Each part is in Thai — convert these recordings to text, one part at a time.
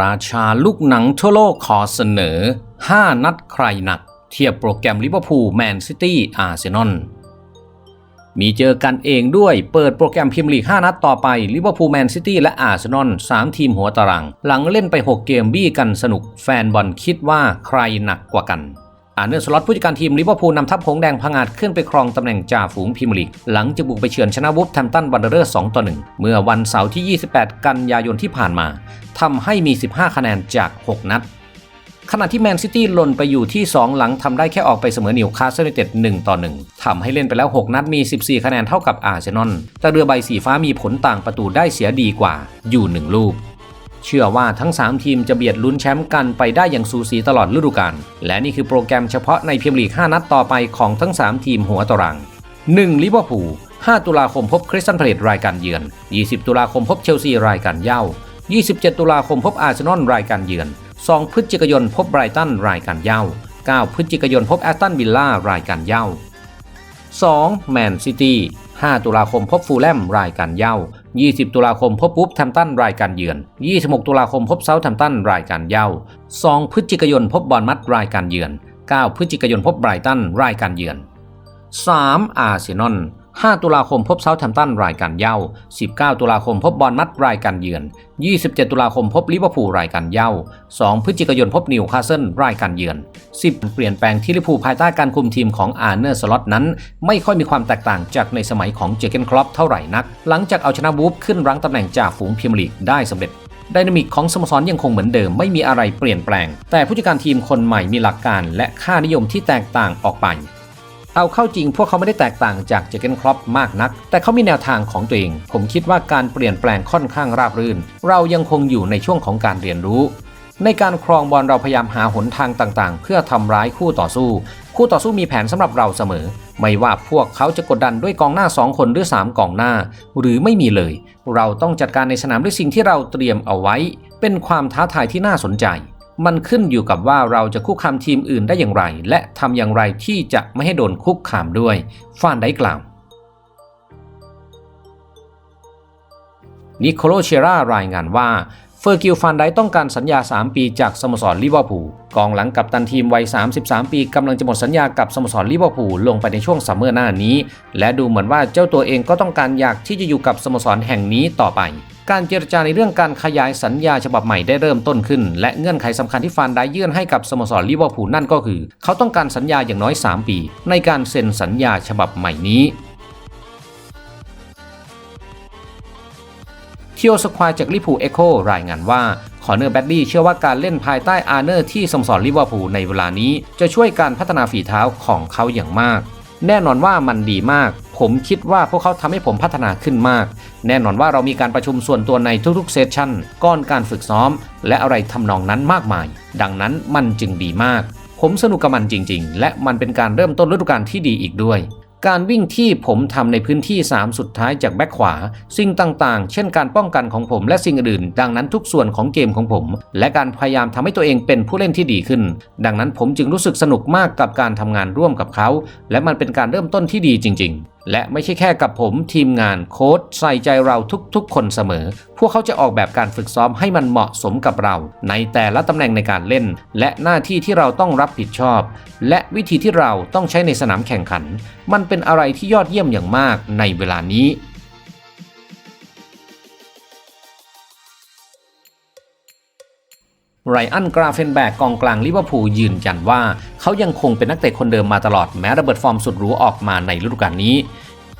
ราชาลูกหนังทั่วโลกขอเสนอ 5 นัดใครหนัก เทียบโปรแกรมลิเวอร์พูลแมนซิตี้อาร์เซนอลมีเจอกันเองด้วยเปิดโปรแกรมพิมพ์ลีก 5 นัดต่อไปลิเวอร์พูลแมนซิตี้และอาร์เซนอล3ทีมหัวตาราง หลังเล่นไป 6 เกมบี้กันสนุก แฟนบอลคิดว่าใครหนักกว่ากัน อาร์เนอร์สล็อตผู้จัดการทีมลิเวอร์พูลนำทัพหงแดงพังอาดขึ้นไปครองตำแหน่งจ่าฝูงพรีเมียร์ลีก หลังจะบุกไปเฉือนชนะวุฟแทมตันวันเดอร์2ต่อ1เมื่อวันเสาร์ที่ 28 กันยายนที่ผ่านมาทำให้มี 15 คะแนนจาก 6 นัด ขณะที่แมนซิตี้หล่นไปอยู่ที่ 2 หลังทำได้แค่ออกไปเสมอนิวคาสเซิลยูไนเต็ด1ต่อ1ทำให้เล่นไปแล้ว 6 นัดมี 14 คะแนนเท่ากับอาร์เซนอลแต่เรือใบสีฟ้ามีผลต่างประตูได้เสียดีกว่าอยู่ 1 ลูก เชื่อว่าทั้ง 3 ทีมจะเบียดลุ้นแชมป์กันไปได้อย่างสูสีตลอดฤดูกาล และนี่คือโปรแกรมเฉพาะในพรีเมียร์ลีก 5 นัดต่อไปของทั้ง 3 ทีมหัวตาราง 1. ลิเวอร์พูล 5 ตุลาคมพบคริสตันพาเลตรายการเยือน 20 ตุลาคมพบเชลซีรายการเย้า 27 ตุลาคมพบอาร์เซนอลรายการเยือน 2 พฤศจิกายนพบไบรตันรายการเย้า 9 พฤศจิกายนพบแอสตันวิลล่ารายการเย้า 2. แมนซิตี้ 5 ตุลาคมพบฟูลแลมรายการเย้า 20 ตุลาคมพบปุ๊บแทมตันรายการเยือน 26 ตุลาคมพบเซาท์แทมตันรายการเย้า 2 พฤศจิกายนพบบอลมัดรายการเยือน 9 พฤศจิกายนพบไบรตันรายการเยือน 3. อาร์เซนอล 5 ตุลาคมพบเซาท์แทมตันรายการเย้า 19 ตุลาคมพบบอลมัดรายการเยือน 27 ตุลาคมพบลิเวอร์พูลรายการเย้า 2 พฤศจิกายนพบนิวคาสเซิลรายการเยือน 10 เปลี่ยนแปลงที่ลิเวอร์พูลภายใต้การคุมทีมของอาร์เนอร์สล็อตนั้น ไม่ค่อยมีความแตกต่างจากในสมัยของเจเกนครอปเท่าไหร่นัก หลังจากเอาชนะบูฟขึ้นรั้งตำแหน่งจ่าฝูงพรีเมียร์ลีกได้สำเร็จไดนามิกของสโมสรยังคงเหมือนเดิมไม่มีอะไรเปลี่ยนแปลง แต่ผู้จัดการทีมคนใหม่มีหลักการและค่านิยมที่แตกต่างออกไป เอาเข้าจริงพวกเขาไม่ได้แตกต่างจากเจเกนครอปมากนัก แต่เขามีแนวทางของตัวเอง ผมคิดว่าการเปลี่ยนแปลงค่อนข้างราบรื่น เรายังคงอยู่ในช่วงของการเรียนรู้ ในการครองบอลเราพยายามหาหนทางต่างๆ เพื่อทำร้ายคู่ต่อสู้ คู่ต่อสู้มีแผนสำหรับเราเสมอ ไม่ว่าพวกเขาจะกดดันด้วยกองหน้า 2 คนหรือ 3กองหน้า หรือไม่มีเลย เราต้องจัดการในสนามด้วยสิ่งที่เราเตรียมเอาไว้ เป็นความท้าทายที่น่าสนใจ มันขึ้นอยู่กับว่าเราจะคุกคามทีมอื่นได้อย่างไร และทำอย่างไรที่จะไม่ให้โดนคุกคามด้วยฟานได้กล่าวนิโคโลเชรารายงานว่าเฟอร์กิลฟันไดต้องการสัญญา 3 ปีจากสโมสรลิเวอร์พูลกองหลังกับตันทีมวัย 33 ปีกำลังจะหมดสัญญากับสโมสรลิเวอร์พูลลงไปในช่วงซัมเมอร์หน้านี้ และดูเหมือนว่าเจ้าตัวเองก็ต้องการอยากที่จะอยู่กับสโมสรแห่งนี้ต่อไป การเจรจาในเรื่องการขยายสัญญาฉบับใหม่ได้เริ่มต้นขึ้น และเงื่อนไขสำคัญที่ฟานได้ยื่นให้กับสโมสรลิเวอร์พูลนั่นก็คือ เขาต้องการสัญญาอย่างน้อย 3 ปี ในการเซ็นสัญญาฉบับใหม่นี้เทียวสควายจากลิพูเอโครายงานว่าคอเนอร์แบดดี้เชื่อว่าการเล่นภายใต้อาร์เนอร์ที่สโมสรลิเวอร์พูลในเวลานี้จะช่วยการพัฒนาฝีเท้าของเขาอย่างมาก แน่นอนว่ามันดีมาก ผมคิดว่าพวกเขาทำให้ผมพัฒนาขึ้นมาก แน่นอนว่าเรามีการประชุมส่วนตัวในทุกๆเซสชั่นก่อนการฝึกซ้อม และอะไรทำนองนั้นมากมาย ดังนั้นมันจึงดีมาก ผมสนุกกับมันจริง ๆ และมันเป็นการเริ่มต้นฤดูกาลที่ดีอีกด้วย การวิ่งที่ผมทำในพื้นที่ 3 สุดท้ายจากแบ็คขวา สิ่งต่างๆ เช่นการป้องกันของผมและสิ่งอื่น ดังนั้นทุกส่วนของเกมของผม และการพยายามทำให้ตัวเองเป็นผู้เล่นที่ดีขึ้น ดังนั้นผมจึงรู้สึกสนุกมากกับการทำงานร่วมกับเขา และมันเป็นการเริ่มต้นที่ดีจริง ๆ และไม่ใช่แค่กับผมทีมงานโค้ชใส่ใจเราทุกๆ คนเสมอ พวกเขาจะออกแบบการฝึกซ้อมให้มันเหมาะสมกับเรา ในแต่ละตำแหน่งในการเล่น และหน้าที่ที่เราต้องรับผิดชอบ และวิธีที่เราต้องใช้ในสนามแข่งขัน มันเป็นอะไรที่ยอดเยี่ยมอย่างมากในเวลานี้ ไรอันกราเฟนแบกกองกลางลิเวอร์พูลยืนยันว่า เขายังคงเป็นนักเตะคนเดิมมาตลอดแม้ระเบิดฟอร์มสุดหรูออกมาในฤดูกาลนี้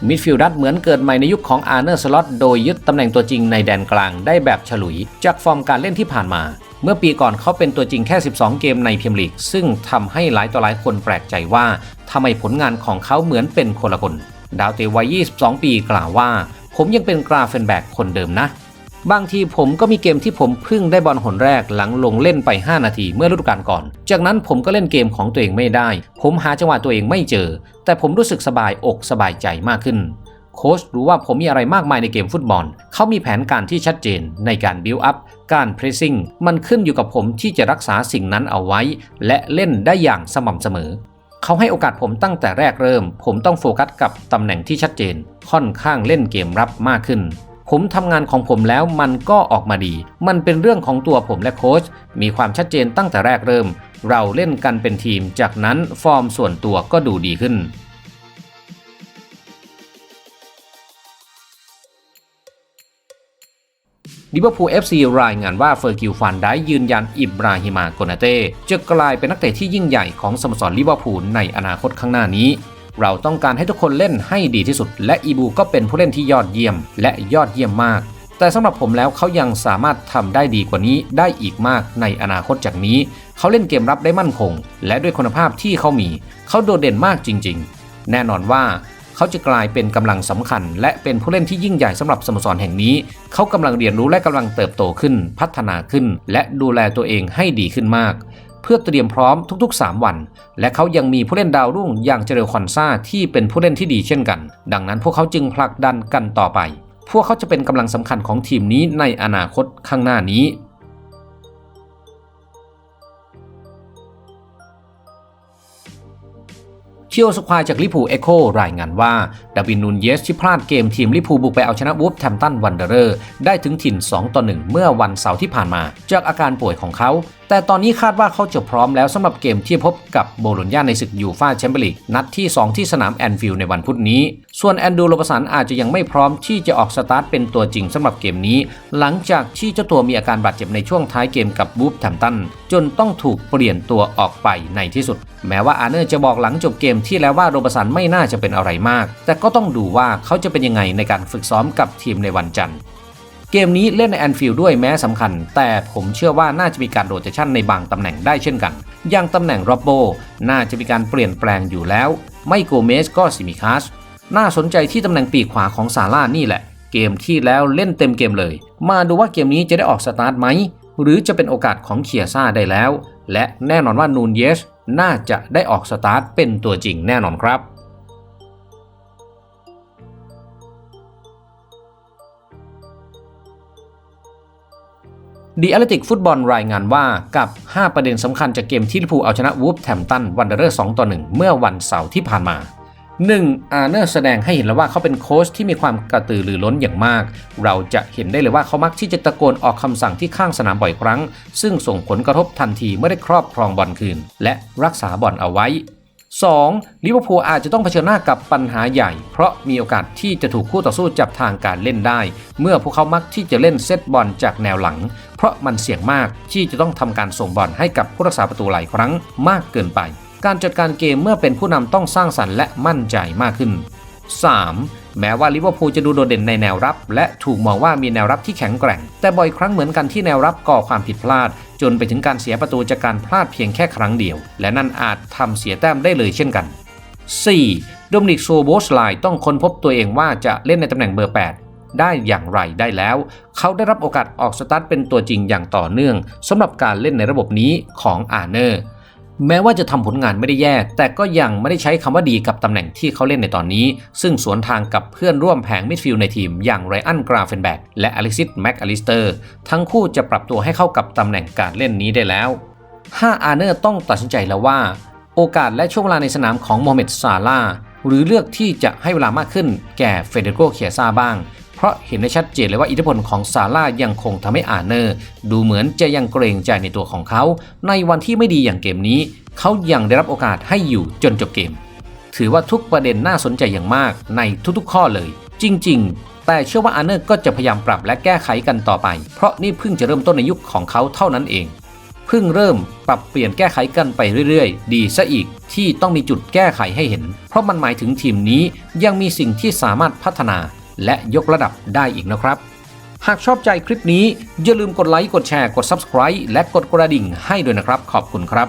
มิดฟิลด์ดัตเหมือนเกิดใหม่ในยุคของอาร์เนอร์สล็อตโดยยึดตำแหน่งตัวจริงในแดนกลางได้แบบฉลุย จากฟอร์มการเล่นที่ผ่านมา เมื่อปีก่อนเขาเป็นตัวจริงแค่ 12 เกมในพรีเมียร์ลีก ซึ่งทำให้หลายต่อหลายคนแปลกใจว่าทำไมผลงานของเขาเหมือนเป็นคนละคน ดาวเตะวัย 22 ปีกล่าวว่า ผมยังเป็นกราเฟนแบกคนเดิมนะ บางทีผมก็มีเกมที่ผมเพิ่งได้บอลหนแรกหลังลงเล่นไป 5 นาทีเมื่อฤดูกาลก่อน จากนั้นผมก็เล่นเกมของตัวเองไม่ได้ ผมหาจังหวะตัวเองไม่เจอ แต่ผมรู้สึกสบายอกสบายใจมากขึ้น โค้ชรู้ว่าผมมีอะไรมากมายในเกมฟุตบอล เขามีแผนการที่ชัดเจนในการบิวอัพการเพรสซิ่งมันขึ้นอยู่กับผมที่จะรักษาสิ่งนั้นเอาไว้ และเล่นได้อย่างสม่ำเสมอเขาให้โอกาสผมตั้งแต่แรกเริ่ม ผมต้องโฟกัสกับตำแหน่งที่ชัดเจน ค่อนข้างเล่นเกมรับมากขึ้น ผมทำงานของผมแล้วมันก็ออกมาดี มันเป็นเรื่องของตัวผมและโค้ชมีความชัดเจนตั้งแต่แรกเริ่ม เราเล่นกันเป็นทีม จากนั้นฟอร์มส่วนตัวก็ดูดีขึ้นลิเวอร์พูล FC รายงานว่าเฟอร์กิลฟันได้ยืนยันอิบราฮิมาโกนาเต้จะกลายเป็นนักเตะที่ยิ่งใหญ่ของสโมสรลิเวอร์พูลในอนาคตข้างหน้านี้ เราต้องการให้ทุกคนเล่นให้ดีที่สุด และอีบูก็เป็นผู้เล่นที่ยอดเยี่ยม และยอดเยี่ยมมาก แต่สำหรับผมแล้วเขายังสามารถทำได้ดีกว่านี้ได้อีกมากในอนาคตจากนี้ เขาเล่นเกมรับได้มั่นคง และด้วยคุณภาพที่เขามี เขาโดดเด่นมากจริง ๆ แน่นอนว่าเขาจะกลายเป็นกำลังสำคัญ และเป็นผู้เล่นที่ยิ่งใหญ่สำหรับสโมสรแห่งนี้ เขากำลังเรียนรู้และกำลังเติบโตขึ้น พัฒนาขึ้น และดูแลตัวเองให้ดีขึ้นมาก เพื่อเตรียมพร้อมทุกๆ 3 วัน และเขายังมีผู้เล่นดาวรุ่งอย่างเจเรลคอนซาที่เป็นผู้เล่นที่ดีเช่นกัน ดังนั้นพวกเขาจึงผลักดันกันต่อไป พวกเขาจะเป็นกำลังสำคัญของทีมนี้ในอนาคตข้างหน้านี้ เชียวสควายจากลิปูเอโครายงานว่าดาวินนูนเยสที่พลาดเกมทีมลิปูบุกไปเอาชนะวูฟแทมตันวันเดอร์ได้ถึงถิ่น 2 ต่อ 1 เมื่อวันเสาร์ที่ผ่านมา จากอาการป่วยของเขา แต่ตอนนี้คาดว่าเขาจะพร้อมแล้วสำหรับเกมที่พบกับโบโลญญาในศึกยูฟาแชมเปี้ยนลีกนัดที่ 2 ที่สนามแอนฟิลด์ในวันพุธนี้ส่วนแอนดูโรบสันอาจจะยังไม่พร้อมที่จะออกสตาร์ทเป็นตัวจริงสำหรับเกมนี้ หลังจากที่เจ้าตัวมีอาการบาดเจ็บในช่วงท้ายเกมกับวูฟแทมตันจนต้องถูกเปลี่ยนตัวออกไปในที่สุด แม้ว่าอาร์เนอร์จะบอกหลังจบเกมที่แล้วว่าโรบสันไม่น่าจะเป็นอะไรมาก แต่ก็ต้องดูว่าเขาจะเป็นยังไงในการฝึกซ้อมกับทีมในวันจันทร์เกมนี้เล่นในแอนฟิลด์ด้วยแม้สำคัญ แต่ผมเชื่อว่าน่าจะมีการโรเตชันในบางตำแหน่งได้เช่นกัน อย่างตำแหน่งโรบโบ น่าจะมีการเปลี่ยนแปลงอยู่แล้ว ไม่โกเมสก็ซิมิคัส น่าสนใจที่ตำแหน่งปีกขวาของซาร่านี่แหละ เกมที่แล้วเล่นเต็มเกมเลย มาดูว่าเกมนี้จะได้ออกสตาร์ทไหม หรือจะเป็นโอกาสของเคียซ่าได้แล้ว และแน่นอนว่านูนเยสน่าจะได้ออกสตาร์ทเป็นตัวจริงแน่นอนครับดีแอตเลติกฟุตบอลรายงานว่ากับ 5 ประเด็นสำคัญจากเกมที่ลิเวอร์พูลเอาชนะวูฟแทมตันวันเดอร์2ต่อ1เมื่อวันเสาร์ที่ผ่านมา 1. อาร์เนอร์แสดงให้เห็นแล้วว่าเขาเป็นโค้ชที่มีความกระตือรือร้นอย่างมาก เราจะเห็นได้เลยว่าเขามักที่จะตะโกนออกคำสั่งที่ข้างสนามบ่อยครั้ง ซึ่งส่งผลกระทบทันทีเมื่อได้ครอบครองบอลคืน และรักษาบอลเอาไว้ 2. ลิเวอร์พูลอาจจะต้องเผชิญหน้ากับปัญหาใหญ่ เพราะมีโอกาสที่จะถูกคู่ต่อสู้จับทางการเล่นได้ เมื่อพวกเขามักที่จะเล่นเซตบอลจากแนวหลัง เพราะมันเสี่ยงมากที่จะต้องทำการส่งบอลให้กับผู้รักษาประตูหลายครั้งมากเกินไป การจัดการเกมเมื่อเป็นผู้นำต้องสร้างสรรค์และมั่นใจมากขึ้น 3. แม้ว่าลิเวอร์พูลจะดูโดดเด่นในแนวรับ และถูกมองว่ามีแนวรับที่แข็งแกร่ง แต่บ่อยครั้งเหมือนกันที่แนวรับก่อความผิดพลาด จนไปถึงการเสียประตูจากการพลาดเพียงแค่ครั้งเดียว และนั่นอาจทำเสียแต้มได้เลยเช่นกัน 4. โดมินิกโซโบสไลต้องค้นพบตัวเองว่าจะเล่นในตำแหน่งเบอร์ 8 ได้อย่างไรได้แล้ว เขาได้รับโอกาสออกสตาร์ทเป็นตัวจริงอย่างต่อเนื่องสำหรับการเล่นในระบบนี้ของอาเนอร์ แม้ว่าจะทำผลงานไม่ได้แย่ แต่ก็ยังไม่ได้ใช้คำว่าดีกับตำแหน่งที่เขาเล่นในตอนนี้ ซึ่งสวนทางกับเพื่อนร่วมแผงมิดฟิลด์ในทีมอย่างไรอันกราเฟนแบกและอล็กซิสแม็กอลิสเตอร์ ทั้งคู่จะปรับตัวให้เข้ากับตำแหน่งการเล่นนี้ได้แล้ว 5 อาร์เนอร์ต้องตัดสินใจแล้วว่า โอกาสและช่วงเวลาในสนามของโมเมดซาลาหรือเลือกที่จะให้เวลามากขึ้นแก่เฟเดโกเคียซาบ้าง เพราะเห็นได้ชัดเจนเลยว่าอิทธิพลของซาร่ายังคงทำให้อาเนอร์ ดูเหมือนจะยังเกรงใจในตัวของเขา ในวันที่ไม่ดีอย่างเกมนี้ เขายังได้รับโอกาสให้อยู่จนจบเกม ถือว่าทุกประเด็นน่าสนใจอย่างมากในทุกๆข้อเลย จริง ๆ แต่เชื่อว่าอาเนอร์ก็จะพยายามปรับและแก้ไขกันต่อไป เพราะนี่เพิ่งจะเริ่มต้นในยุคของเขาเท่านั้นเองเพิ่งเริ่มปรับเปลี่ยนแก้ไขกันไปเรื่อยๆ ดีซะอีกที่ต้องมีจุดแก้ไขให้เห็น เพราะมันหมายถึงทีมนี้ยังมีสิ่งที่สามารถพัฒนา และยกระดับได้อีกนะครับ หากชอบใจคลิปนี้อย่าลืมกดไลค์กดแชร์กด Subscribe และกดกระดิ่งให้ด้วยนะครับ ขอบคุณครับ